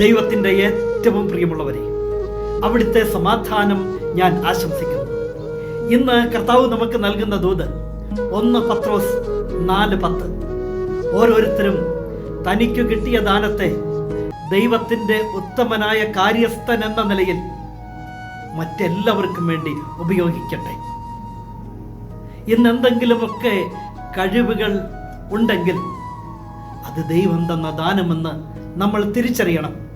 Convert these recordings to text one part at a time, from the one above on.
ദൈവത്തിന്റെ ഏറ്റവും പ്രിയമുള്ളവരെ അവിടുത്തെ സമാധാനം ഞാൻ ആശംസിക്കുന്നു. ഇന്ന് കർത്താവ് നമുക്ക് നൽകുന്ന ദൂത് ഒന്ന് പത്രോസ് നാല് പത്ത്. ഓരോരുത്തരും തനിക്ക് കിട്ടിയ ദാനത്തെ ദൈവത്തിന്റെ ഉത്തമനായ കാര്യസ്ഥൻ എന്ന നിലയിൽ മറ്റെല്ലാവർക്കും വേണ്ടി ഉപയോഗിക്കട്ടെ. ഇന്ന് എന്തെങ്കിലുമൊക്കെ കഴിവുകൾ ഉണ്ടെങ്കിൽ അത് ദൈവം തന്ന ദാനമെന്ന് നമ്മൾ തിരിച്ചറിയണം.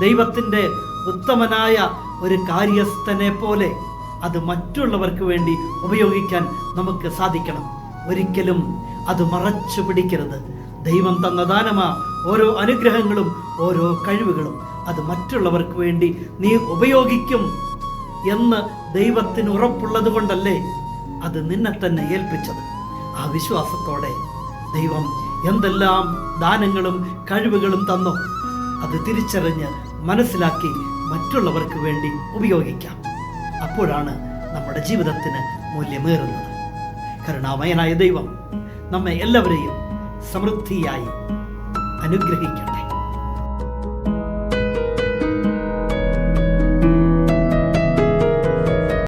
ദൈവത്തിന്റെ ഉത്തമനായ ഒരു കാര്യസ്ഥനെ പോലെ അത് മറ്റുള്ളവർക്ക് വേണ്ടി ഉപയോഗിക്കാൻ നമുക്ക് സാധിക്കണം. ഒരിക്കലും അത് മറച്ചു പിടിക്കരുത്. ദൈവം തന്ന ദാനമാ ഓരോ അനുഗ്രഹങ്ങളും ഓരോ കഴിവുകളും. അത് മറ്റുള്ളവർക്ക് വേണ്ടി നീ ഉപയോഗിക്കും എന്ന് ദൈവത്തിന് ഉറപ്പുള്ളത് കൊണ്ടല്ലേ അത് നിന്നെ തന്നെ ഏൽപ്പിച്ചത്. ആ വിശ്വാസത്തോടെ ദൈവം എന്തെല്ലാം ദാനങ്ങളും കഴിവുകളും തന്നോ. അത് തിരിച്ചറിഞ്ഞ് മനസ്സിലാക്കി മറ്റുള്ളവർക്ക് വേണ്ടി ഉപയോഗിക്കാം. അപ്പോഴാണ് നമ്മുടെ ജീവിതത്തിന് മൂല്യമേറുന്നത്. കരുണാമയനായ ദൈവം നമ്മെ എല്ലാവരെയും സമൃദ്ധിയായി അനുഗ്രഹിക്കട്ടെ.